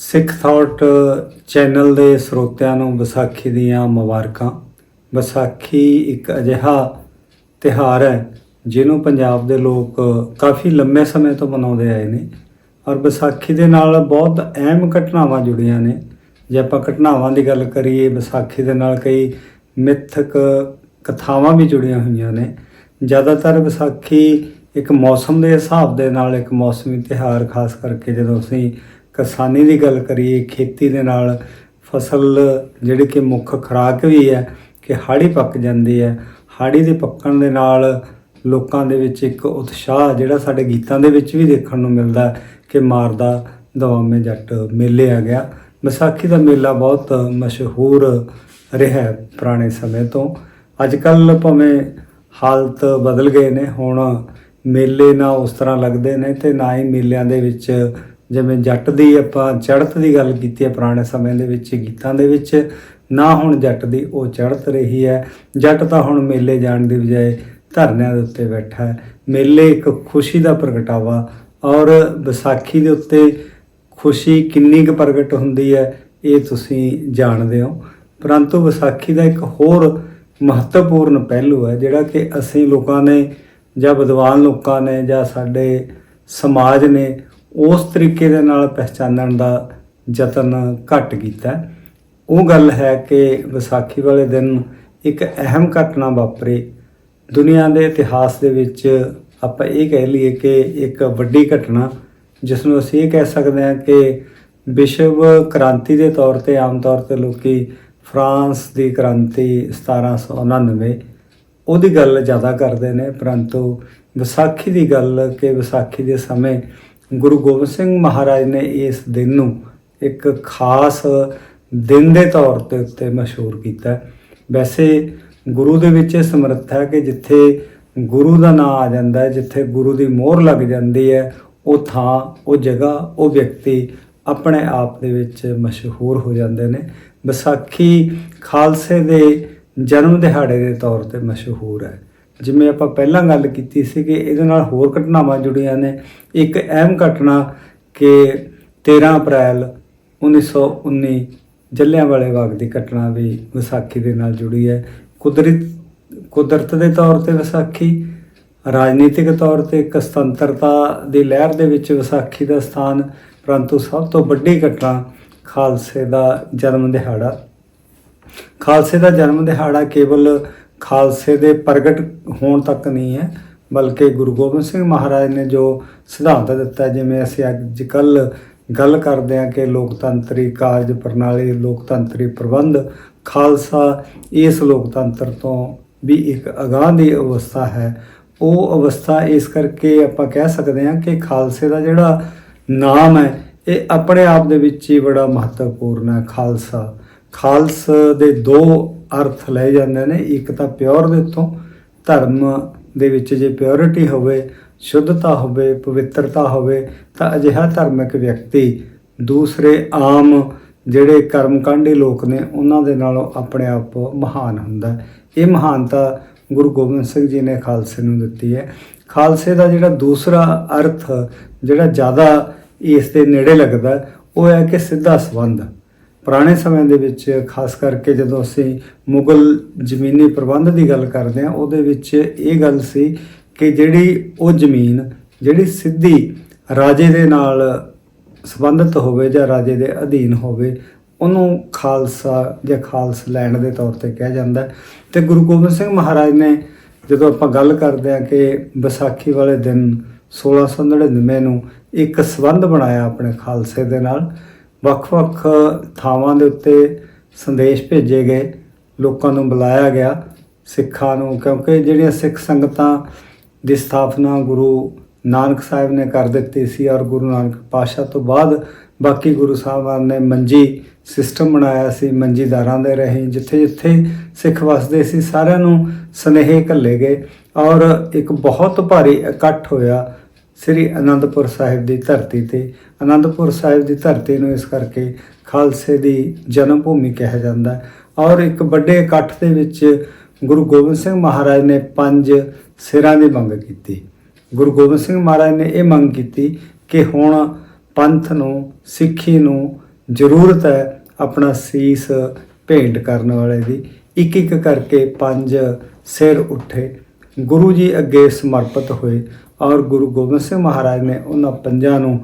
ਸਿੱਖ thought channel ਦੇ ਸਰੋਤਿਆਂ ਨੂੰ ਵਿਸਾਖੀ ਦੀਆਂ ਮੁਬਾਰਕਾਂ। ਵਿਸਾਖੀ ਇੱਕ ਅਜਿਹਾ ਤਿਹਾਰ ਹੈ, ਜਿਹਨੂੰ ਪੰਜਾਬ ਦੇ ਲੋਕ ਕਾਫੀ ਲੰਮੇ ਸਮੇਂ ਤੋਂ ਮਨਾਉਂਦੇ ਆਏ ਨੇ ਔਰ ਵਿਸਾਖੀ ਦੇ ਨਾਲ ਬਹੁਤ ਅਹਿਮ ਘਟਨਾਵਾਂ ਜੁੜੀਆਂ ਨੇ। ਜੇ ਆਪਾਂ ਘਟਨਾਵਾਂ ਦੀ ਗੱਲ ਕਰੀਏ, ਵਿਸਾਖੀ ਦੇ ਨਾਲ ਕਈ ਮਿੱਥਕ ਕਥਾਵਾਂ ਵੀ ਜੁੜੀਆਂ ਹੋਈਆਂ ਨੇ। ਜ਼ਿਆਦਾਤਰ ਵਿਸਾਖੀ ਇੱਕ ਮੌਸਮ ਦੇ ਹਿਸਾਬ ਦੇ ਨਾਲ ਇੱਕ ਮੌਸਮੀ ਤਿਉਹਾਰ, ਖਾਸ ਕਰਕੇ ਜਦੋਂ ਅਸੀਂ ਕਿਸਾਨੀ ਦੀ ਗੱਲ ਕਰੀਏ, ਖੇਤੀ ਦੇ ਨਾਲ ਫਸਲ ਜਿਹੜੀ ਕਿ ਮੁੱਖ ਖੁਰਾਕ ਵੀ ਹੈ ਕਿ ਹਾੜੀ ਪੱਕ ਜਾਂਦੀ ਹੈ। ਹਾੜੀ ਦੇ ਪੱਕਣ ਦੇ ਨਾਲ ਲੋਕਾਂ ਦੇ ਵਿੱਚ ਇੱਕ ਉਤਸ਼ਾਹ ਜਿਹੜਾ ਸਾਡੇ ਗੀਤਾਂ ਦੇ ਵਿੱਚ ਵੀ ਦੇਖਣ ਨੂੰ ਮਿਲਦਾ ਕਿ ਮਾਰਦਾ ਦਵਾਮੇ ਜੱਟ ਮੇਲੇ ਆ ਗਿਆ। ਵਿਸਾਖੀ ਦਾ ਮੇਲਾ ਬਹੁਤ ਮਸ਼ਹੂਰ ਰਿਹਾ ਪੁਰਾਣੇ ਸਮੇਂ ਤੋਂ। ਅੱਜ ਕੱਲ ਭਾਵੇਂ ਹਾਲਤ ਬਦਲ ਗਏ ਨੇ, ਹੁਣ ਮੇਲੇ ਨਾ ਉਸ ਤਰ੍ਹਾਂ ਲੱਗਦੇ ਨੇ ਤੇ ਨਾ ਹੀ ਮੇਲਿਆਂ ਦੇ ਵਿੱਚ ਜਿਵੇਂ ਜੱਟ ਦੀ ਆਪਾਂ ਚੜ੍ਹਤ ਦੀ ਗੱਲ ਕੀਤੀ ਹੈ ਪੁਰਾਣੇ ਸਮੇਂ ਦੇ ਵਿੱਚ, ਗੀਤਾਂ ਦੇ ਵਿੱਚ, ਨਾ ਹੁਣ ਜੱਟ ਦੀ ਉਹ ਚੜ੍ਹਤ ਰਹੀ ਹੈ। ਜੱਟ ਤਾਂ ਹੁਣ ਮੇਲੇ ਜਾਣ ਦੀ ਬਜਾਏ ਧਰਨਿਆਂ ਦੇ ਉੱਤੇ ਬੈਠਾ ਹੈ। ਮੇਲੇ ਇੱਕ ਖੁਸ਼ੀ ਦਾ ਪ੍ਰਗਟਾਵਾ ਔਰ ਵਿਸਾਖੀ ਦੇ ਉੱਤੇ ਖੁਸ਼ੀ ਕਿੰਨੀ ਕੁ ਪ੍ਰਗਟ ਹੁੰਦੀ ਹੈ, ਇਹ ਤੁਸੀਂ ਜਾਣਦੇ ਹੋ। ਪਰੰਤੂ ਵਿਸਾਖੀ ਦਾ ਇੱਕ ਹੋਰ ਮਹੱਤਵਪੂਰਨ ਪਹਿਲੂ ਹੈ, ਜਿਹੜਾ ਕਿ ਅਸੀਂ ਲੋਕਾਂ ਨੇ ਜਾਂ ਵਿਦਵਾਨ ਲੋਕਾਂ ਨੇ ਜਾਂ ਸਾਡੇ ਸਮਾਜ ਨੇ ਉਸ ਤਰੀਕੇ ਦੇ ਨਾਲ ਪਹਿਚਾਨਣ ਦਾ ਯਤਨ ਘੱਟ ਕੀਤਾ। ਉਹ ਗੱਲ ਹੈ ਕਿ ਵਿਸਾਖੀ ਵਾਲੇ ਦਿਨ ਇੱਕ ਅਹਿਮ ਘਟਨਾ ਵਾਪਰੀ। ਦੁਨੀਆ ਦੇ ਇਤਿਹਾਸ ਦੇ ਵਿੱਚ ਆਪਾਂ ਇਹ ਕਹਿ ਲਈਏ ਕਿ ਇੱਕ ਵੱਡੀ ਘਟਨਾ ਜਿਸ ਨੂੰ ਅਸੀਂ ਇਹ ਕਹਿ ਸਕਦੇ ਹਾਂ ਕਿ ਵਿਸ਼ਵ ਕ੍ਰਾਂਤੀ ਦੇ ਤੌਰ ਤੇ ਆਮ ਤੌਰ ਤੇ ਲੋਕੀ ਫਰਾਂਸ ਦੀ ਕ੍ਰਾਂਤੀ 1799 ਉਹਦੀ ਗੱਲ ਜ਼ਿਆਦਾ ਕਰਦੇ ਨੇ, ਪਰੰਤੂ ਵਿਸਾਖੀ ਦੀ ਗੱਲ ਕਿ ਵਿਸਾਖੀ ਦੇ ਸਮੇਂ ਗੁਰੂ ਗੋਬਿੰਦ ਸਿੰਘ ਮਹਾਰਾਜ ਨੇ ਇਸ ਦਿਨ ਨੂੰ ਇੱਕ ਖਾਸ ਦਿਨ ਦੇ ਤੌਰ ਤੇ ਉੱਤੇ ਮਸ਼ਹੂਰ ਕੀਤਾ। ਵੈਸੇ ਗੁਰੂ ਦੇ ਵਿੱਚ ਇਹ ਸਮਰੱਥ ਹੈ ਕਿ ਜਿੱਥੇ ਗੁਰੂ ਦਾ ਨਾਮ ਆ ਜਾਂਦਾ ਹੈ, ਜਿੱਥੇ ਗੁਰੂ ਦੀ ਮੋਹਰ ਲੱਗ ਜਾਂਦੀ ਹੈ, ਉਹ ਥਾਂ, ਉਹ ਜਗ੍ਹਾ, ਉਹ ਵਿਅਕਤੀ ਆਪਣੇ ਆਪ ਦੇ ਵਿੱਚ ਮਸ਼ਹੂਰ ਹੋ ਜਾਂਦੇ ਨੇ। ਵਿਸਾਖੀ ਖਾਲਸੇ ਦੇ ਜਨਮ ਦਿਹਾੜੇ ਦੇ ਤੌਰ ਤੇ ਮਸ਼ਹੂਰ ਹੈ। ਜਿਵੇਂ ਆਪਾਂ ਪਹਿਲਾਂ ਗੱਲ ਕੀਤੀ ਸੀ ਕਿ ਇਹਦੇ ਨਾਲ ਹੋਰ ਘਟਨਾਵਾਂ ਜੁੜੀਆਂ ਨੇ। ਇੱਕ ਅਹਿਮ ਘਟਨਾ ਕਿ 13 ਅਪ੍ਰੈਲ 1919 ਜਲਿਆਂਵਾਲੇ ਬਾਗ ਦੀ ਘਟਨਾ ਵੀ ਵਿਸਾਖੀ ਦੇ ਨਾਲ ਜੁੜੀ ਹੈ। ਕੁਦਰਤ ਕੁਦਰਤ ਦੇ ਤੌਰ ਤੇ ਵਿਸਾਖੀ, ਰਾਜਨੀਤਿਕ ਤੌਰ ਤੇ ਇੱਕ ਸੁਤੰਤਰਤਾ ਦੀ ਲਹਿਰ ਦੇ ਵਿੱਚ ਵਿਸਾਖੀ ਦਾ ਸਥਾਨ, ਪਰੰਤੂ ਸਭ ਤੋਂ ਵੱਡੀ ਘਟਨਾ ਖਾਲਸੇ ਦਾ ਜਨਮ ਦਿਹਾੜਾ। ਖਾਲਸੇ ਦਾ ਜਨਮ ਦਿਹਾੜਾ ਕੇਵਲ ਖਾਲਸੇ ਦੇ ਪ੍ਰਗਟ ਹੋਣ ਤੱਕ ਨਹੀਂ ਹੈ, ਬਲਕਿ ਗੁਰੂ ਗੋਬਿੰਦ ਸਿੰਘ ਮਹਾਰਾਜ ਨੇ ਜੋ ਸਿਧਾਂਤ ਦਿੱਤਾ, ਜਿਵੇਂ ਅਸੀਂ ਅੱਜ ਕੱਲ ਗੱਲ ਕਰਦੇ ਹਾਂ ਕਿ ਲੋਕਤੰਤਰੀ ਕਾਰਜ ਪ੍ਰਣਾਲੀ, ਲੋਕਤੰਤਰੀ ਪ੍ਰਬੰਧ, ਖਾਲਸਾ ਇਸ ਲੋਕਤੰਤਰ ਤੋਂ ਵੀ ਇੱਕ ਅਗਾਂਹ ਦੀ ਅਵਸਥਾ ਹੈ। ਉਹ ਅਵਸਥਾ ਇਸ ਕਰਕੇ ਆਪਾਂ ਕਹਿ ਸਕਦੇ ਹਾਂ ਕਿ ਖਾਲਸੇ ਦਾ ਜਿਹੜਾ ਨਾਮ ਹੈ, ਇਹ ਆਪਣੇ ਆਪ ਦੇ ਵਿੱਚ ਹੀ ਬੜਾ ਮਹੱਤਵਪੂਰਨ ਹੈ, ਖਾਲਸਾ। ਖਾਲਸ ਦੇ ਦੋ ਅਰਥ ਲਏ ਜਾਂਦੇ ਨੇ, ਇੱਕ ਤਾਂ ਪਿਓਰ ਦੇ ਉੱਤੋਂ, ਧਰਮ ਦੇ ਵਿੱਚ ਜੇ ਪਿਓਰਿਟੀ ਹੋਵੇ, ਸ਼ੁੱਧਤਾ ਹੋਵੇ, ਪਵਿੱਤਰਤਾ ਹੋਵੇ, ਤਾਂ ਅਜਿਹਾ ਧਾਰਮਿਕ ਵਿਅਕਤੀ ਦੂਸਰੇ ਆਮ ਜਿਹੜੇ ਕਰਮਕਾਂਡੀ ਲੋਕ ਨੇ, ਉਹਨਾਂ ਦੇ ਨਾਲੋਂ ਆਪਣੇ ਆਪ ਮਹਾਨ ਹੁੰਦਾ ਇਹ ਮਹਾਨਤਾ ਗੁਰੂ ਗੋਬਿੰਦ ਸਿੰਘ ਜੀ ਨੇ ਖਾਲਸੇ ਨੂੰ ਦਿੱਤੀ ਹੈ। ਖਾਲਸੇ ਦਾ ਜਿਹੜਾ ਦੂਸਰਾ ਅਰਥ, ਜਿਹੜਾ ਜ਼ਿਆਦਾ ਇਸ ਦੇ ਨੇੜੇ ਲੱਗਦਾ, ਉਹ ਹੈ ਕਿ ਸਿੱਧਾ ਸੰਬੰਧ। ਪੁਰਾਣੇ ਸਮੇਂ ਦੇ ਵਿੱਚ, ਖਾਸ ਕਰਕੇ ਜਦੋਂ ਅਸੀਂ ਮੁਗਲ ਜ਼ਮੀਨੀ ਪ੍ਰਬੰਧ ਦੀ ਗੱਲ ਕਰਦੇ ਹਾਂ, ਉਹਦੇ ਵਿੱਚ ਇਹ ਗੱਲ ਸੀ ਕਿ ਜਿਹੜੀ ਉਹ ਜ਼ਮੀਨ, ਜਿਹੜੀ ਸਿੱਧੀ ਰਾਜੇ ਦੇ ਨਾਲ ਸੰਬੰਧਿਤ ਹੋਵੇ ਜਾਂ ਰਾਜੇ ਦੇ ਅਧੀਨ ਹੋਵੇ, ਉਹਨੂੰ ਖਾਲਸਾ ਜਾਂ ਖਾਲਸ ਲੈਂਡ ਦੇ ਤੌਰ ਤੇ ਕਿਹਾ ਜਾਂਦਾ ਹੈ। ਤੇ ਗੁਰੂ ਗੋਬਿੰਦ ਸਿੰਘ ਮਹਾਰਾਜ ਨੇ ਜਦੋਂ ਆਪਾਂ ਗੱਲ ਕਰਦੇ ਹਾਂ ਕਿ ਵਿਸਾਖੀ ਵਾਲੇ ਦਿਨ 1699 ਨੂੰ ਇੱਕ ਸੰਬੰਧ ਬਣਾਇਆ ਆਪਣੇ ਖਾਲਸੇ ਦੇ ਨਾਲ ਵੱਖ-ਵੱਖ ਥਾਵਾਂ ਦੇ ਉੱਤੇ ਸੰਦੇਸ਼ ਭੇਜੇ ਗਏ, ਲੋਕਾਂ ਨੂੰ ਬੁਲਾਇਆ ਗਿਆ, ਸਿੱਖਾਂ ਨੂੰ, ਕਿਉਂਕਿ ਜਿਹੜੀਆਂ ਸਿੱਖ ਸੰਗਤਾਂ ਦੀ ਸਥਾਪਨਾ ਗੁਰੂ ਨਾਨਕ ਸਾਹਿਬ ਨੇ ਕਰ ਦਿੱਤੀ ਸੀ ਔਰ ਗੁਰੂ ਨਾਨਕ ਪਾਸ਼ਾ ਤੋਂ ਬਾਅਦ ਬਾਕੀ ਗੁਰੂ ਸਾਹਿਬਾਨ ਨੇ ਮੰਜੀ ਸਿਸਟਮ ਬਣਾਇਆ ਸੀ, ਮੰਜੀਦਾਰਾਂ ਦੇ ਰਹੀ ਜਿੱਥੇ ਜਿੱਥੇ ਸਿੱਖ ਵਸਦੇ ਸੀ, ਸਾਰਿਆਂ ਨੂੰ ਸਨੇਹੇ ਘੱਲੇ ਗਏ ਔਰ ਇੱਕ ਬਹੁਤ ਭਾਰੀ ਇਕੱਠ ਹੋਇਆ ਸ੍ਰੀ ਅਨੰਦਪੁਰ ਸਾਹਿਬ ਦੀ ਧਰਤੀ ਤੇ। ਅਨੰਦਪੁਰ ਸਾਹਿਬ ਦੀ ਧਰਤੀ ਨੂੰ ਇਸ ਕਰਕੇ ਖਾਲਸੇ ਦੀ ਜਨਮ ਭੂਮੀ ਕਿਹਾ ਜਾਂਦਾ ਹੈ। ਔਰ ਇੱਕ ਵੱਡੇ ਇਕੱਠ ਦੇ ਵਿੱਚ ਗੁਰੂ ਗੋਬਿੰਦ ਸਿੰਘ ਮਹਾਰਾਜ ਨੇ ਪੰਜ ਸਿਰਾਂ ਦੀ ਮੰਗ ਕੀਤੀ। ਗੁਰੂ ਗੋਬਿੰਦ ਸਿੰਘ ਮਹਾਰਾਜ ਨੇ ਇਹ ਮੰਗ ਕੀਤੀ ਕਿ ਹੁਣ ਪੰਥ ਨੂੰ, ਸਿੱਖੀ ਨੂੰ ਜ਼ਰੂਰਤ ਹੈ ਆਪਣਾ ਸੀਸ ਭੇਂਟ ਕਰਨ ਵਾਲੇ ਦੀ। ਇੱਕ ਇੱਕ ਕਰਕੇ ਪੰਜ ਸਿਰ ਉੱਠੇ। ਗੁਰੂ ਜੀ ਅੱਗੇ ਸਮਰਪਿਤ ਹੋਏ। ਔਰ ਗੁਰੂ ਗੋਬਿੰਦ ਸਿੰਘ ਮਹਾਰਾਜ ਨੇ ਉਹਨਾਂ ਪੰਜਾਂ ਨੂੰ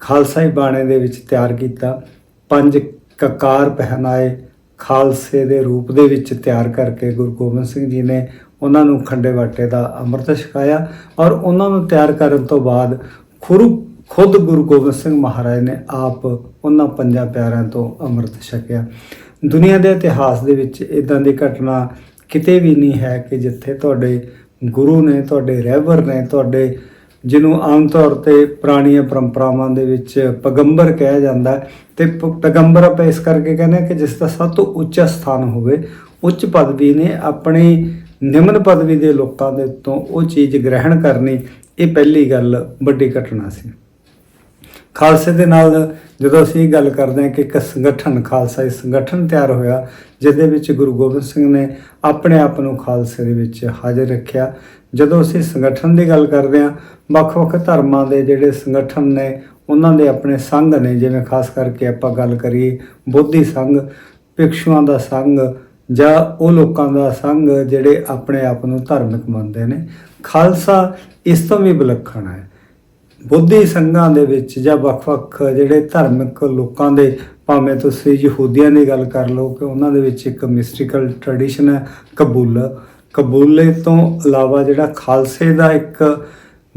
ਖਾਲਸਾਈ ਬਾਣੇ ਦੇ ਵਿੱਚ ਤਿਆਰ ਕੀਤਾ। ਪੰਜ ਕਕਾਰ ਪਹਿਨਾਏ ਖਾਲਸੇ ਦੇ ਰੂਪ ਦੇ ਵਿੱਚ ਤਿਆਰ ਕਰਕੇ ਗੁਰੂ ਗੋਬਿੰਦ ਸਿੰਘ ਜੀ ਨੇ ਉਹਨਾਂ ਨੂੰ ਖੰਡੇ ਵਾਟੇ ਦਾ ਅੰਮ੍ਰਿਤ ਛਕਾਇਆ ਔਰ ਉਹਨਾਂ ਨੂੰ ਤਿਆਰ ਕਰਨ ਤੋਂ ਬਾਅਦ ਖੁਰੂ ਖੁਦ ਗੁਰੂ ਗੋਬਿੰਦ ਸਿੰਘ ਮਹਾਰਾਜ ਨੇ ਆਪ ਉਹਨਾਂ ਪੰਜਾਂ ਪਿਆਰਿਆਂ ਤੋਂ ਅੰਮ੍ਰਿਤ ਛਕਿਆ। ਦੁਨੀਆ ਦੇ ਇਤਿਹਾਸ ਦੇ ਵਿੱਚ ਇਦਾਂ ਦੀ ਘਟਨਾ ਕਿਤੇ ਵੀ ਨਹੀਂ ਹੈ ਕਿ ਜਿੱਥੇ ਤੁਹਾਡੇ ਗੁਰੂ ਨੇ, ਤੁਹਾਡੇ ਰਹਿਬਰ ਨੇ, ਤੁਹਾਡੇ ਜਿਹਨੂੰ ਆਮ ਤੌਰ ਤੇ ਪੁਰਾਣੀਆਂ ਪਰੰਪਰਾਵਾਂ ਦੇ ਵਿੱਚ ਪੈਗੰਬਰ ਕਿਹਾ ਜਾਂਦਾ ਹੈ, ਤੇ ਪੈਗੰਬਰ ਆਪਾਂ ਇਸ ਕਰਕੇ ਕਹਿੰਦੇ ਹਾਂ ਕਿ ਜਿਸ ਦਾ ਸਭ ਤੋਂ ਉੱਚਾ ਸਥਾਨ ਹੋਵੇ, ਉੱਚ ਪਦਵੀ ਨੇ ਆਪਣੀ ਨਿਮਨ ਪਦਵੀ ਦੇ ਲੋਕਾਂ ਦੇ ਤੋਂ ਉਹ ਚੀਜ਼ ਗ੍ਰਹਿਣ ਕਰਨੀ, ਇਹ ਪਹਿਲੀ ਗੱਲ ਵੱਡੀ ਘਟਨਾ ਸੀ। ਖਾਲਸੇ ਦੇ ਨਾਲ ਜਦੋਂ ਅਸੀਂ ਇਹ ਗੱਲ ਕਰਦੇ ਹਾਂ ਕਿ ਇੱਕ ਸੰਗਠਨ, ਖਾਲਸਾ ਇੱਕ ਸੰਗਠਨ ਤਿਆਰ ਹੋਇਆ, ਜਿਹਦੇ ਵਿੱਚ ਗੁਰੂ ਗੋਬਿੰਦ ਸਿੰਘ ਨੇ ਆਪਣੇ ਆਪ ਨੂੰ ਖਾਲਸੇ ਦੇ ਵਿੱਚ ਹਾਜ਼ਰ ਰੱਖਿਆ। ਜਦੋਂ ਅਸੀਂ ਸੰਗਠਨ ਦੀ ਗੱਲ ਕਰਦੇ ਹਾਂ, ਵੱਖ-ਵੱਖ ਧਰਮਾਂ ਦੇ ਜਿਹੜੇ ਸੰਗਠਨ ਨੇ, ਉਹਨਾਂ ਦੇ ਆਪਣੇ ਸੰਘ ਨੇ, ਜਿਵੇਂ ਖਾਸ ਕਰਕੇ ਆਪਾਂ ਗੱਲ ਕਰੀਏ ਬੋਧੀ ਸੰਘ, ਭਿਕਸ਼ੂਆਂ ਦਾ ਸੰਘ ਜਾਂ ਉਹ ਲੋਕਾਂ ਦਾ ਸੰਘ ਜਿਹੜੇ ਆਪਣੇ ਆਪ ਨੂੰ ਧਾਰਮਿਕ ਮੰਨਦੇ ਨੇ। ਖਾਲਸਾ ਇਸ ਤੋਂ ਵੀ ਵਿਲੱਖਣ ਹੈ। ਬੁੱਧੀ ਸੰਘਾਂ ਦੇ ਵਿੱਚ ਜਾਂ ਵੱਖ-ਵੱਖ ਜਿਹੜੇ ਧਾਰਮਿਕ ਲੋਕਾਂ ਦੇ, ਭਾਵੇਂ ਤੁਸੀਂ ਯਹੂਦੀਆਂ ਦੀ ਗੱਲ ਕਰ ਲਓ ਕਿ ਉਹਨਾਂ ਦੇ ਵਿੱਚ ਇੱਕ ਮਿਸਟੀਕਲ ਟ੍ਰੈਡੀਸ਼ਨ ਹੈ, ਕਬੂਲਾ। ਕਬੂਲੇ ਤੋਂ ਇਲਾਵਾ ਜਿਹੜਾ ਖਾਲਸੇ ਦਾ ਇੱਕ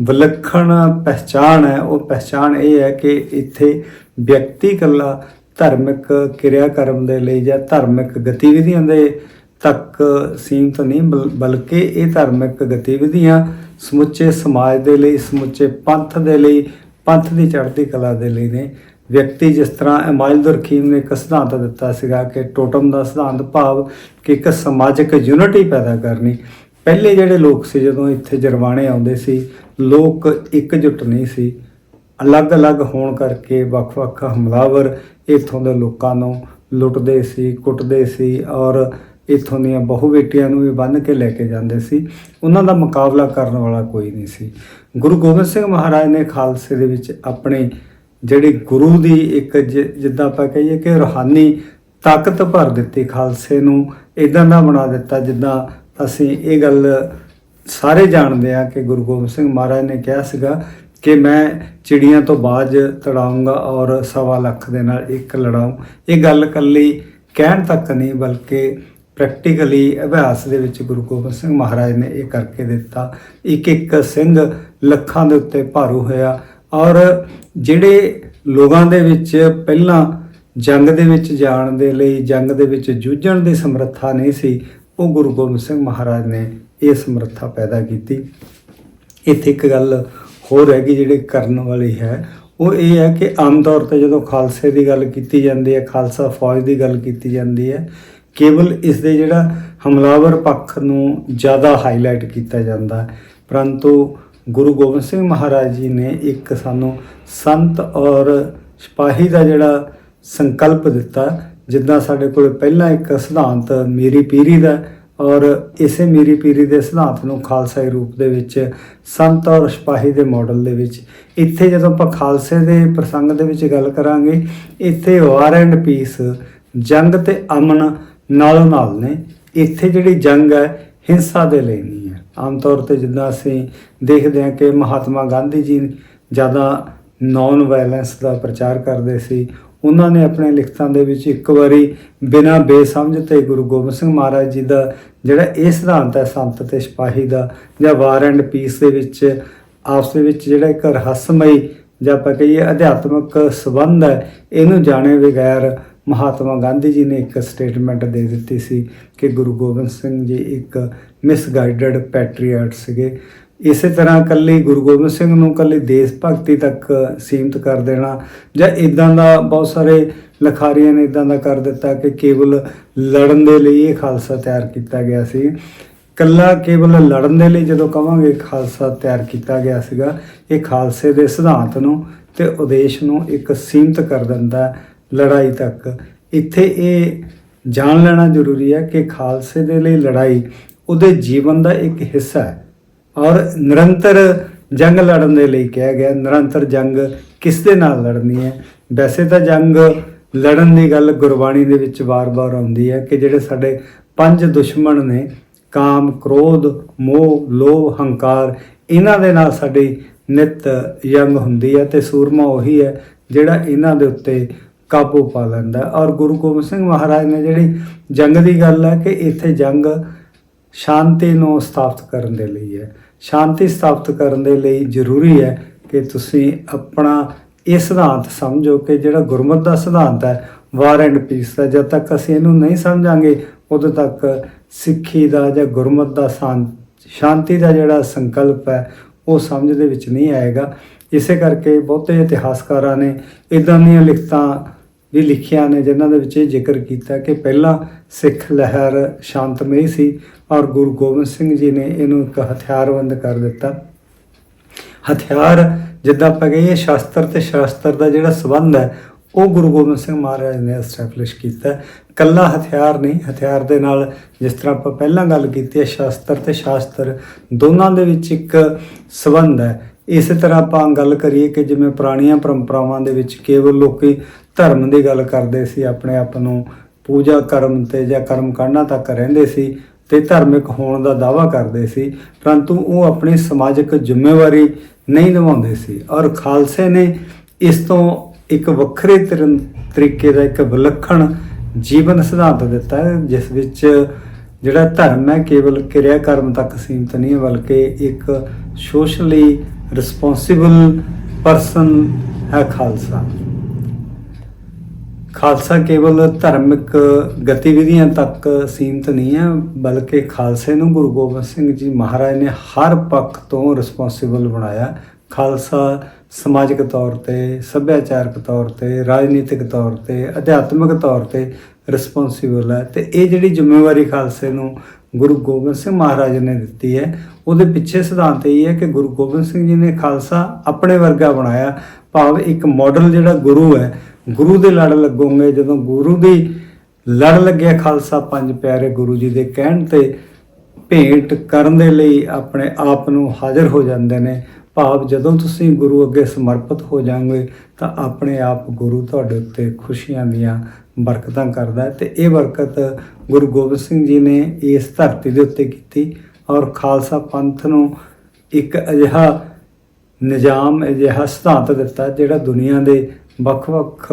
ਵਿਲੱਖਣ ਪਹਿਚਾਣ ਹੈ, ਉਹ ਪਹਿਚਾਣ ਇਹ ਹੈ ਕਿ ਇੱਥੇ ਵਿਅਕਤੀ ਇਕੱਲਾ ਧਾਰਮਿਕ ਕਿਰਿਆ ਕਰਮ ਦੇ ਲਈ ਜਾਂ ਧਾਰਮਿਕ ਗਤੀਵਿਧੀਆਂ ਦੇ ਤੱਕ ਸੀਮਤ ਨਹੀਂ, ਬਲ- ਬਲਕਿ ਇਹ ਧਾਰਮਿਕ ਗਤੀਵਿਧੀਆਂ ਸਮੁੱਚੇ ਸਮਾਜ ਦੇ ਲਈ, ਸਮੁੱਚੇ ਪੰਥ ਦੇ ਲਈ, ਪੰਥ ਦੀ ਚੜ੍ਹਦੀ ਕਲਾ ਦੇ ਲਈ ਨੇ। ਵਿਅਕਤੀ ਜਿਸ ਤਰ੍ਹਾਂ ਇਮਾਇਲਦਰ ਖੀਮ ਨੇ ਇੱਕ ਸਿਧਾਂਤ ਦਿੱਤਾ ਸੀਗਾ ਕਿ ਟੋਟਮ ਦਾ ਸਿਧਾਂਤ ਭਾਵ ਕਿ ਇੱਕ ਸਮਾਜਿਕ ਯੂਨਿਟੀ ਪੈਦਾ ਕਰਨੀ। ਪਹਿਲੇ ਜਿਹੜੇ ਲੋਕ ਸੀ, ਜਦੋਂ ਇੱਥੇ ਜਰਵਾਣੇ ਆਉਂਦੇ ਸੀ, ਲੋਕ ਇਕਜੁੱਟ ਨਹੀਂ ਸੀ। ਅਲੱਗ-ਅਲੱਗ ਹੋਣ ਕਰਕੇ ਵੱਖ-ਵੱਖ ਹਮਲਾਵਰ ਇੱਥੋਂ ਦੇ ਲੋਕਾਂ ਨੂੰ ਲੁੱਟਦੇ ਸੀ, ਕੁੱਟਦੇ ਸੀ ਔਰ ਇੱਥੋਂ ਦੀਆਂ ਬਹੁ ਬੇਟੀਆਂ ਨੂੰ ਵੀ ਬੰਨ੍ਹ ਕੇ ਲੈ ਕੇ ਜਾਂਦੇ ਸੀ। ਉਹਨਾਂ ਦਾ ਮੁਕਾਬਲਾ ਕਰਨ ਵਾਲਾ ਕੋਈ ਨਹੀਂ ਸੀ। ਗੁਰੂ ਗੋਬਿੰਦ ਸਿੰਘ ਮਹਾਰਾਜ ਨੇ ਖਾਲਸੇ ਦੇ ਵਿੱਚ ਆਪਣੇ ਜਿਹੜੀ ਗੁਰੂ ਦੀ ਇੱਕ ਜਿੱਦਾਂ ਆਪਾਂ ਕਹੀਏ ਕਿ ਰੂਹਾਨੀ ਤਾਕਤ ਭਰ ਦਿੱਤੀ ਖਾਲਸੇ ਨੂੰ ਇਦਾਂ ਦਾ ਬਣਾ ਦਿੱਤਾ ਜਿੱਦਾਂ ਅਸੀਂ ਇਹ ਗੱਲ ਸਾਰੇ ਜਾਣਦੇ ਆ ਕਿ ਗੁਰੂ ਗੋਬਿੰਦ ਸਿੰਘ ਮਹਾਰਾਜ ਨੇ ਕਿਹਾ ਸੀਗਾ ਕਿ ਮੈਂ ਚਿੜੀਆਂ ਤੋਂ ਬਾਜ ਤੜਾਉਂਗਾ ਔਰ ਸਵਾ ਲੱਖ ਦੇ ਨਾਲ ਇੱਕ ਲੜਾਉਂ ਇਹ ਗੱਲ ਕੱਲੀ ਕਹਿਣ ਤੱਕ ਨਹੀਂ, ਬਲਕਿ ਪ੍ਰੈਕਟੀਕਲੀ ਅਭਿਆਸ ਦੇ ਵਿੱਚ ਗੁਰੂ ਗੋਬਿੰਦ ਸਿੰਘ ਮਹਾਰਾਜ ਨੇ ਇਹ ਕਰਕੇ ਦਿੱਤਾ। ਇੱਕ ਇੱਕ ਸਿੰਘ ਲੱਖਾਂ ਦੇ ਉੱਤੇ ਭਾਰੂ ਹੋਇਆ ਔਰ ਜਿਹੜੇ ਲੋਕਾਂ ਦੇ ਵਿੱਚ ਪਹਿਲਾਂ ਜੰਗ ਦੇ ਵਿੱਚ ਜਾਣ ਦੇ ਲਈ, ਜੰਗ ਦੇ ਵਿੱਚ ਜੂਝਣ ਦੀ ਸਮਰੱਥਾ ਨਹੀਂ ਸੀ, ਉਹ ਗੁਰੂ ਗੋਬਿੰਦ ਸਿੰਘ ਮਹਾਰਾਜ ਨੇ ਇਹ ਸਮਰੱਥਾ ਪੈਦਾ ਕੀਤੀ। ਇੱਥੇ ਇੱਕ ਗੱਲ ਹੋਰ ਹੈਗੀ ਜਿਹੜੀ ਕਰਨ ਵਾਲੀ ਹੈ, ਉਹ ਇਹ ਹੈ ਕਿ ਆਮ ਤੌਰ ਤੇ ਜਦੋਂ ਖਾਲਸੇ ਦੀ ਗੱਲ ਕੀਤੀ ਜਾਂਦੀ ਹੈ, ਖਾਲਸਾ ਫੌਜ ਦੀ ਗੱਲ ਕੀਤੀ ਜਾਂਦੀ ਹੈ ਕੇਵਲ ਇਸ ਦੇ ਜਿਹੜਾ ਹਮਲਾਵਰ ਪੱਖ ਨੂੰ ਜ਼ਿਆਦਾ ਹਾਈਲਾਈਟ ਕੀਤਾ ਜਾਂਦਾ ਪਰੰਤੂ ਗੁਰੂ ਗੋਬਿੰਦ ਸਿੰਘ ਮਹਾਰਾਜ ਜੀ ਨੇ ਇੱਕ ਸਾਨੂੰ ਸੰਤ ਔਰ ਸਿਪਾਹੀ ਦਾ ਜਿਹੜਾ ਸੰਕਲਪ ਦਿੱਤਾ, ਜਿੱਦਾਂ ਸਾਡੇ ਕੋਲ ਪਹਿਲਾਂ ਇੱਕ ਸਿਧਾਂਤ ਮੇਰੀ ਪੀਰੀ ਦਾ ਔਰ ਇਸੇ ਮੇਰੀ ਪੀਰੀ ਦੇ ਸਿਧਾਂਤ ਨੂੰ ਖਾਲਸਾਈ ਰੂਪ ਦੇ ਵਿੱਚ, ਸੰਤ ਔਰ ਸਿਪਾਹੀ ਦੇ ਮਾਡਲ ਦੇ ਵਿੱਚ। ਇੱਥੇ ਜਦੋਂ ਆਪਾਂ ਖਾਲਸੇ ਦੇ ਪ੍ਰਸੰਗ ਦੇ ਵਿੱਚ ਗੱਲ ਕਰਾਂਗੇ, ਇੱਥੇ ਵਾਰ ਐਂਡ ਪੀਸ ਜੰਗ ਤੇ ਅਮਨ ਨਾਲੋਂ ਨਾਲ ਨੇ। ਇੱਥੇ ਜਿਹੜੀ ਜੰਗ ਹੈ, ਹਿੰਸਾ ਦੇ ਲਈ ਨਹੀਂ ਹੈ। ਆਮ ਤੌਰ ਤੇ ਜਿੱਦਾਂ ਅਸੀਂ ਦੇਖਦੇ ਹਾਂ ਕਿ ਮਹਾਤਮਾ ਗਾਂਧੀ ਜੀ ਜ਼ਿਆਦਾ ਨੌਨ ਵਾਇਲੈਂਸ ਦਾ ਪ੍ਰਚਾਰ ਕਰਦੇ ਸੀ। ਉਹਨਾਂ ਨੇ ਆਪਣੇ ਲਿਖਤਾਂ ਦੇ ਵਿੱਚ ਇੱਕ ਵਾਰੀ ਬਿਨਾਂ ਬੇਸਮਝ ਤੇ ਗੁਰੂ ਗੋਬਿੰਦ ਸਿੰਘ ਮਹਾਰਾਜ ਜੀ ਦਾ ਜਿਹੜਾ ਇਹ ਸਿਧਾਂਤ ਹੈ, ਸੰਤ ਤੇ ਸਿਪਾਹੀ ਦਾ, ਜਾਂ ਵਾਰ ਐਂਡ ਪੀਸ ਦੇ ਵਿੱਚ, ਆਪਸ ਦੇ ਵਿੱਚ ਜਿਹੜਾ ਇੱਕ ਰਹੱਸਮਈ ਜਾਂ ਆਪਾਂ ਕਹੀਏ ਅਧਿਆਤਮਕ ਸੰਬੰਧ ਹੈ, ਇਹਨੂੰ ਜਾਣੇ ਬਗੈਰ ਮਹਾਤਮਾ ਗਾਂਧੀ ਜੀ ਨੇ ਇੱਕ ਸਟੇਟਮੈਂਟ ਦੇ ਦਿੱਤੀ ਸੀ ਕਿ ਗੁਰੂ ਗੋਬਿੰਦ ਸਿੰਘ ਜੀ ਇੱਕ ਮਿਸਗਾਈਡਡ ਪੈਟਰੀਅਟ ਸੀਗੇ। ਇਸੇ ਤਰ੍ਹਾਂ ਕੱਲੀ ਗੁਰੂ ਗੋਬਿੰਦ ਸਿੰਘ ਨੂੰ ਕੱਲੀ ਦੇਸ਼ ਭਗਤੀ ਤੱਕ ਸੀਮਿਤ ਕਰ ਦੇਣਾ ਜਾਂ ਇਦਾਂ ਦਾ ਬਹੁਤ ਸਾਰੇ ਲਖਾਰੀਆਂ ਨੇ ਇਦਾਂ ਦਾ ਕਰ ਦਿੱਤਾ ਕਿ ਕੇਵਲ ਲੜਨ ਦੇ ਲਈ ਇਹ ਖਾਲਸਾ ਤਿਆਰ ਕੀਤਾ ਗਿਆ ਸੀ। ਕੱਲਾ ਕੇਵਲ ਲੜਨ ਦੇ ਲਈ ਜਦੋਂ ਕਵਾਂਗੇ ਖਾਲਸਾ ਤਿਆਰ ਕੀਤਾ ਗਿਆ ਸੀਗਾ, ਇਹ ਖਾਲਸੇ ਦੇ ਸਿਧਾਂਤ ਨੂੰ ਤੇ ਉਦੇਸ਼ ਨੂੰ ਇੱਕ ਸੀਮਿਤ ਕਰ ਦਿੰਦਾ ਲੜਾਈ ਤੱਕ। ਇੱਥੇ ਇਹ ਜਾਣ ਲੈਣਾ ਜ਼ਰੂਰੀ ਹੈ ਕਿ ਖਾਲਸੇ ਦੇ ਲਈ ਲੜਾਈ ਉਹਦੇ ਜੀਵਨ ਦਾ ਇੱਕ ਹਿੱਸਾ ਹੈ। ਔਰ ਨਿਰੰਤਰ ਜੰਗ ਲੜਨ ਦੇ ਲਈ ਕਿਹਾ ਗਿਆ, ਨਿਰੰਤਰ ਜੰਗ ਕਿਸ ਦੇ ਨਾਲ ਲੜਨੀ ਹੈ? ਵੈਸੇ ਤਾਂ ਜੰਗ ਲੜਨ ਦੀ ਗੱਲ ਗੁਰਬਾਣੀ ਦੇ ਵਿੱਚ ਵਾਰ-ਵਾਰ ਆਉਂਦੀ ਹੈ ਕਿ ਜਿਹੜੇ ਸਾਡੇ ਪੰਜ ਦੁਸ਼ਮਣ ਨੇ, ਕਾਮ, ਕ੍ਰੋਧ, ਮੋਹ, ਲੋਭ, ਹੰਕਾਰ, ਇਹਨਾਂ ਦੇ ਨਾਲ ਸਾਡੀ ਨਿਤ ਜੰਗ ਹੁੰਦੀ ਹੈ ਤੇ ਸੂਰਮਾ ਉਹੀ ਹੈ ਜਿਹੜਾ ਇਹਨਾਂ ਦੇ ਉੱਤੇ ਕਾਬੂ ਪਾ ਲੈਂਦਾ ਔਰ ਗੁਰੂ ਗੋਬਿੰਦ ਸਿੰਘ ਮਹਾਰਾਜ ਨੇ ਜਿਹੜੀ ਜੰਗ ਦੀ ਗੱਲ ਹੈ ਕਿ ਇੱਥੇ ਜੰਗ ਸ਼ਾਂਤੀ ਨੂੰ ਸਥਾਪਿਤ ਕਰਨ ਦੇ ਲਈ ਹੈ। ਸ਼ਾਂਤੀ ਸਥਾਪਿਤ ਕਰਨ ਦੇ ਲਈ ਜ਼ਰੂਰੀ ਹੈ ਕਿ ਤੁਸੀਂ ਆਪਣਾ ਇਹ ਸਿਧਾਂਤ ਸਮਝੋ ਕਿ ਜਿਹੜਾ ਗੁਰਮਤਿ ਦਾ ਸਿਧਾਂਤ ਹੈ ਵਾਰ ਐਂਡ ਪੀਸ ਦਾ, ਜਦ ਤੱਕ ਅਸੀਂ ਇਹਨੂੰ ਨਹੀਂ ਸਮਝਾਂਗੇ, ਉਦੋਂ ਤੱਕ ਸਿੱਖੀ ਦਾ ਜਾਂ ਗੁਰਮਤਿ ਦਾ ਸ਼ਾਂ- ਸ਼ਾਂਤੀ ਦਾ ਜਿਹੜਾ ਸੰਕਲਪ ਹੈ, ਉਹ ਸਮਝ ਦੇ ਵਿੱਚ ਨਹੀਂ ਆਏਗਾ। ਇਸੇ ਕਰਕੇ ਬਹੁਤੇ ਇਤਿਹਾਸਕਾਰਾਂ ਨੇ ਇਦਾਂ ਦੀਆਂ ਲਿਖਤਾਂ ਵੀ ਲਿਖੀਆਂ ਨੇ, ਜਿਨ੍ਹਾਂ ਦੇ ਵਿੱਚ ਇਹ ਜ਼ਿਕਰ ਕੀਤਾ ਕਿ ਪਹਿਲਾਂ ਸਿੱਖ ਲਹਿਰ ਸ਼ਾਂਤਮਈ ਸੀ ਔਰ ਗੁਰੂ ਗੋਬਿੰਦ ਸਿੰਘ ਜੀ ਨੇ ਇਹਨੂੰ ਇੱਕ ਹਥਿਆਰਬੰਦ ਕਰ ਦਿੱਤਾ ਹਥਿਆਰ, ਜਿੱਦਾਂ ਆਪਾਂ ਕਹੀਏ ਸ਼ਾਸਤਰ ਤੇ ਸ਼ਾਸਤਰ ਦਾ ਜਿਹੜਾ ਸਬੰਧ ਹੈ, ਉਹ ਗੁਰੂ ਗੋਬਿੰਦ ਸਿੰਘ ਮਹਾਰਾਜ ਨੇ ਐਸਟੈਬਲਿਸ਼ ਕੀਤਾ ਹੈ। ਕੱਲਾ ਹਥਿਆਰ ਨਹੀਂ, ਹਥਿਆਰ ਦੇ ਨਾਲ ਜਿਸ ਤਰ੍ਹਾਂ ਆਪਾਂ ਪਹਿਲਾਂ ਗੱਲ ਕੀਤੀ ਹੈ, ਸ਼ਾਸਤਰ ਤੇ ਸ਼ਾਸਤਰ ਦੋਨਾਂ ਦੇ ਵਿੱਚ ਇੱਕ ਸਬੰਧ ਹੈ ਇਸੇ ਤਰ੍ਹਾਂ ਆਪਾਂ ਗੱਲ ਕਰੀਏ ਕਿ ਜਿਵੇਂ ਪੁਰਾਣੀਆਂ ਪਰੰਪਰਾਵਾਂ ਦੇ ਵਿੱਚ ਕੇਵਲ ਲੋਕੀ ਧਰਮ ਦੀ ਗੱਲ ਕਰਦੇ ਸੀ, ਆਪਣੇ ਆਪ ਨੂੰ ਪੂਜਾ ਕਰਮ ਤੇ ਜਾਂ ਕਰਮ ਕਾਂਡਾਂ ਤੱਕ ਰਹਿੰਦੇ ਸੀ ਤੇ ਧਾਰਮਿਕ ਹੋਣ ਦਾ ਦਾਵਾ ਕਰਦੇ ਸੀ, ਪਰੰਤੂ ਉਹ ਆਪਣੀ ਸਮਾਜਿਕ ਜ਼ਿੰਮੇਵਾਰੀ ਨਹੀਂ ਨਿਭਾਉਂਦੇ ਸੀ ਔਰ ਖਾਲਸੇ ਨੇ ਇਸ ਤੋਂ ਇੱਕ ਵੱਖਰੇ ਤਰਨ- ਤਰੀਕੇ ਦਾ ਇੱਕ ਵਿਲੱਖਣ ਜੀਵਨ ਸਿਧਾਂਤ ਦਿੱਤਾ ਹੈ, ਜਿਸ ਵਿੱਚ ਜਿਹੜਾ ਧਰਮ ਹੈ ਕੇਵਲ ਕਿਰਿਆ ਕਰਮ ਤੱਕ ਸੀਮਤ ਨਹੀਂ ਹੈ, ਬਲਕਿ ਇੱਕ ਸੋਸ਼ਲੀ ਰਿਸਪੌਂਸਿਬਲ ਪਰਸਨ ਹੈ ਖਾਲਸਾ। ਖਾਲਸਾ ਕੇਵਲ ਧਾਰਮਿਕ ਗਤੀਵਿਧੀਆਂ ਤੱਕ ਸੀਮਤ ਨਹੀਂ ਹੈ, ਬਲਕਿ ਖਾਲਸੇ ਨੂੰ ਗੁਰੂ ਗੋਬਿੰਦ ਸਿੰਘ ਜੀ ਮਹਾਰਾਜ ਨੇ ਹਰ ਪੱਖ ਤੋਂ ਰਿਸਪੌਂਸਿਬਲ ਬਣਾਇਆ। ਖਾਲਸਾ ਸਮਾਜਿਕ ਤੌਰ ਤੇ, ਸੱਭਿਆਚਾਰਕ ਤੌਰ ਤੇ, ਰਾਜਨੀਤਿਕ ਤੌਰ ਤੇ, ਅਧਿਆਤਮਿਕ ਤੌਰ ਤੇ ਰਿਸਪੌਂਸਿਬਲ ਹੈ। ਤੇ ਇਹ ਜਿਹੜੀ ਜ਼ਿੰਮੇਵਾਰੀ ਖਾਲਸੇ ਨੂੰ ਗੁਰੂ ਗੋਬਿੰਦ ਸਿੰਘ ਮਹਾਰਾਜ ਨੇ ਦਿੱਤੀ ਹੈ। ਉਹਦੇ ਪਿੱਛੇ ਸਿਧਾਂਤ ਇਹ ਹੈ ਕਿ ਗੁਰੂ ਗੋਬਿੰਦ ਸਿੰਘ ਜੀ ਨੇ ਖਾਲਸਾ ਆਪਣੇ ਵਰਗਾ ਬਣਾਇਆ। ਭਾਵ ਇੱਕ ਮਾਡਲ ਜਿਹੜਾ ਗੁਰੂ ਹੈ। ਗੁਰੂ ਦੇ ਲੜ ਲੱਗੋਗੇ। ਜਦੋਂ ਗੁਰੂ ਦੀ ਲੜ ਲੱਗਿਆ ਖਾਲਸਾ, ਪੰਜ ਪਿਆਰੇ ਗੁਰੂ ਜੀ ਦੇ ਕਹਿਣ ਤੇ ਭੇਂਟ ਕਰਨ ਦੇ ਲਈ ਆਪਣੇ ਆਪ ਨੂੰ ਹਾਜ਼ਰ ਹੋ ਜਾਂਦੇ ਨੇ। ਭਾਵ ਜਦੋਂ ਤੁਸੀਂ ਗੁਰੂ ਅੱਗੇ ਸਮਰਪਿਤ ਹੋ ਜਾਓਗੇ, ਤਾਂ ਆਪਣੇ ਆਪ ਗੁਰੂ ਤੁਹਾਡੇ ਉੱਤੇ ਖੁਸ਼ੀਆਂ ਦੀਆਂ ਬਰਕਤਾਂ ਕਰਦਾ ਹੈ। ਤੇ ਇਹ ਬਰਕਤ ਗੁਰੂ ਗੋਬਿੰਦ ਸਿੰਘ ਜੀ ਨੇ ਇਸ ਧਰਤੀ ਦੇ ਉੱਤੇ ਕੀਤੀ ਔਰ ਖਾਲਸਾ ਪੰਥ ਨੂੰ ਇੱਕ ਅਜਿਹਾ ਨਿਜ਼ਾਮ, ਅਜਿਹਾ ਸਿਧਾਂਤ ਦਿੱਤਾ, ਜਿਹੜਾ ਦੁਨੀਆ ਦੇ ਵੱਖ-ਵੱਖ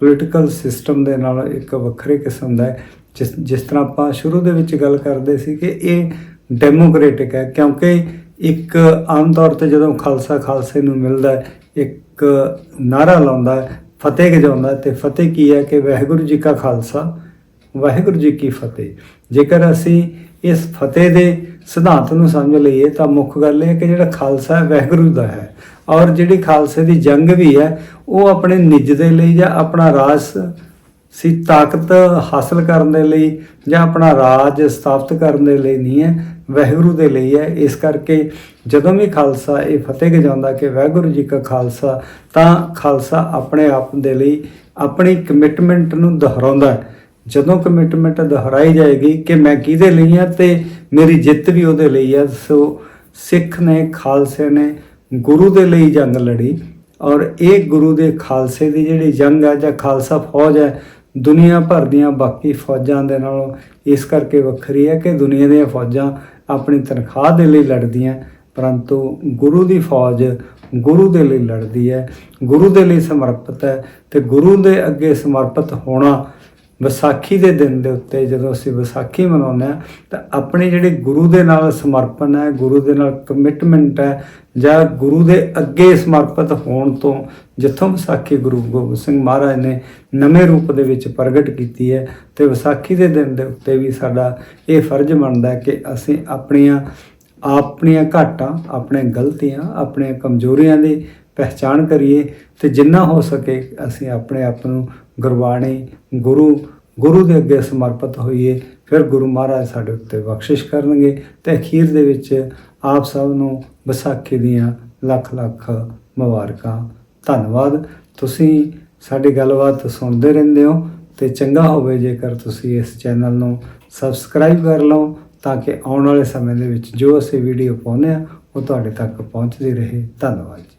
ਪੋਲੀਟੀਕਲ ਸਿਸਟਮ ਦੇ ਨਾਲ ਇੱਕ ਵੱਖਰੇ ਕਿਸਮ ਦਾ ਹੈ। ਜਿਸ ਜਿਸ ਤਰ੍ਹਾਂ ਆਪਾਂ ਸ਼ੁਰੂ ਦੇ ਵਿੱਚ ਗੱਲ ਕਰਦੇ ਸੀ ਕਿ ਇਹ ਡੈਮੋਕ੍ਰੈਟਿਕ ਹੈ, ਕਿਉਂਕਿ ਇੱਕ ਆਮ ਤੌਰ ਤੇ ਜਦੋਂ ਖਾਲਸਾ ਖਾਲਸੇ ਨੂੰ ਮਿਲਦਾ ਇੱਕ ਨਾਰਾ ਲਾਉਂਦਾ ਫਤਿਹ ਗਜਾਉਂਦਾ ਹੈ, ਤੇ ਫਤਿਹ ਕੀ ਹੈ ਕਿ ਵਾਹਿਗੁਰੂ ਜੀ ਕਾ ਖਾਲਸਾ, ਵਾਹਿਗੁਰੂ ਜੀ ਕੀ ਫਤਿਹ। ਜੇਕਰ ਅਸੀਂ ਇਸ ਫਤਿਹ ਦੇ ਸਿਧਾਂਤ ਨੂੰ ਸਮਝ ਲਈਏ ਤਾਂ ਮੁੱਖ ਗੱਲ ਇਹ ਹੈ ਕਿ ਜਿਹੜਾ ਖਾਲਸਾ ਹੈ, ਵਾਹਿਗੁਰੂ ਦਾ ਹੈ। ਔਰ ਜਿਹੜੀ ਖਾਲਸੇ ਦੀ ਜੰਗ ਵੀ ਹੈ, ਉਹ ਆਪਣੇ ਨਿੱਜ ਦੇ ਲਈ ਜਾਂ ਆਪਣਾ ਰਾਜ ਸੀ ਤਾਕਤ ਹਾਸਲ ਕਰਨ ਦੇ ਲਈ ਜਾਂ ਆਪਣਾ ਰਾਜ ਸਥਾਪਿਤ ਕਰਨ ਦੇ ਲਈ ਨਹੀਂ ਹੈ ਵਾਹਿਗੁਰੂ ਦੇ ਲਈ ਹੈ। ਇਸ ਕਰਕੇ ਜਦੋਂ ਵੀ ਖਾਲਸਾ ਇਹ ਫਤਿਹ ਗਜਾਉਂਦਾ ਕਿ ਵਾਹਿਗੁਰੂ ਜੀ ਕਾ ਖਾਲਸਾ, ਤਾਂ ਖਾਲਸਾ ਆਪਣੇ ਆਪ ਦੇ ਲਈ ਆਪਣੀ ਕਮਿਟਮੈਂਟ ਨੂੰ ਦੁਹਰਾਉਂਦਾ ਹੈ। ਜਦੋਂ ਕਮਿਟਮੈਂਟ ਦੁਹਰਾਈ ਜਾਏਗੀ ਕਿ ਮੈਂ ਕਿਹਦੇ ਲਈ ਆ ਤੇ ਮੇਰੀ ਜਿੱਤ ਵੀ ਉਹਦੇ ਲਈ ਆ ਸੋ ਸਿੱਖ ਨੇ, ਖਾਲਸੇ ਨੇ ਗੁਰੂ ਦੇ ਲਈ ਜੰਗ ਲੜੀ ਔਰ ਇਹ ਗੁਰੂ ਦੇ ਖਾਲਸੇ ਦੀ ਜਿਹੜੀ ਜੰਗ ਹੈ ਜਾਂ ਖਾਲਸਾ ਫੌਜ ਹੈ, ਦੁਨੀਆ ਭਰ ਦੀਆਂ ਬਾਕੀ ਫੌਜਾਂ ਦੇ ਨਾਲੋਂ ਇਸ ਕਰਕੇ ਵੱਖਰੀ ਹੈ ਕਿ ਦੁਨੀਆ ਦੀਆਂ ਫੌਜਾਂ ਆਪਣੀ ਤਨਖਾਹ ਦੇ ਲਈ ਲੜਦੀਆਂ, ਪਰੰਤੂ ਗੁਰੂ ਦੀ ਫੌਜ ਗੁਰੂ ਦੇ ਲਈ ਲੜਦੀ ਹੈ, ਗੁਰੂ ਦੇ ਲਈ ਸਮਰਪਿਤ ਹੈ ਤੇ ਗੁਰੂ ਦੇ ਅੱਗੇ ਸਮਰਪਿਤ ਹੋਣਾ ਵਿਸਾਖੀ ਦੇ ਦਿਨ ਦੇ ਉੱਤੇ ਜਦੋਂ ਅਸੀਂ ਵਿਸਾਖੀ ਮਨਾਉਂਦੇ ਹਾਂ, ਤਾਂ ਆਪਣੇ ਜਿਹੜੇ ਗੁਰੂ ਦੇ ਨਾਲ ਸਮਰਪਣ ਹੈ, ਗੁਰੂ ਦੇ ਨਾਲ ਕਮਿਟਮੈਂਟ ਹੈ ਜਾਂ ਗੁਰੂ ਦੇ ਅੱਗੇ ਸਮਰਪਿਤ ਹੋਣ ਤੋਂ ਜਿੱਥੋਂ ਵਿਸਾਖੀ ਗੁਰੂ ਗੋਬਿੰਦ ਸਿੰਘ ਮਹਾਰਾਜ ਨੇ ਨਵੇਂ ਰੂਪ ਦੇ ਵਿੱਚ ਪ੍ਰਗਟ ਕੀਤੀ ਹੈ ਤੇ ਵਿਸਾਖੀ ਦੇ ਦਿਨ ਦੇ ਉੱਤੇ ਵੀ ਸਾਡਾ ਇਹ ਫਰਜ਼ ਬਣਦਾ ਕਿ ਅਸੀਂ ਆਪਣੀਆਂ ਆਪਣੀਆਂ ਘਾਟਾਂ, ਆਪਣੇ ਗਲਤੀਆਂ ਆਪਣੇ ਕਮਜ਼ੋਰੀਆਂ ਦੀ ਪਹਿਚਾਣ ਕਰੀਏ ਤੇ ਜਿੰਨਾ ਹੋ ਸਕੇ ਅਸੀਂ ਆਪਣੇ ਆਪ ਨੂੰ ਗੁਰਬਾਣੀ, ਗੁਰੂ ਗੁਰੂ ਦੇ ਅੱਗੇ ਸਮਰਪਿਤ ਹੋਈਏ, ਫਿਰ ਗੁਰੂ ਮਹਾਰਾਜ ਸਾਡੇ ਉੱਤੇ ਬਖਸ਼ਿਸ਼ ਕਰਨਗੇ ਤੇ ਅਖੀਰ ਦੇ ਵਿੱਚ ਆਪ ਸਭ ਨੂੰ ਵਿਸਾਖੀ ਦੀਆਂ ਲੱਖ ਲੱਖ ਮੁਬਾਰਕਾਂ। ਧੰਨਵਾਦ। ਤੁਸੀਂ ਸਾਡੀ ਗੱਲਬਾਤ ਸੁਣਦੇ ਰਹਿੰਦੇ ਹੋ ਤੇ ਚੰਗਾ ਹੋਵੇ ਜੇਕਰ ਤੁਸੀਂ ਇਸ ਚੈਨਲ ਨੂੰ ਸਬਸਕ੍ਰਾਈਬ ਕਰ ਲਓ ਤਾਂ ਕਿ ਆਉਣ ਵਾਲੇ ਸਮੇਂ ਦੇ ਵਿੱਚ ਜੋ ਅਸੀਂ ਵੀਡੀਓ ਪਾਉਂਦੇ ਆ ਉਹ ਤੁਹਾਡੇ ਤੱਕ ਪਹੁੰਚਦੀ ਰਹੇ। ਧੰਨਵਾਦ ਜੀ।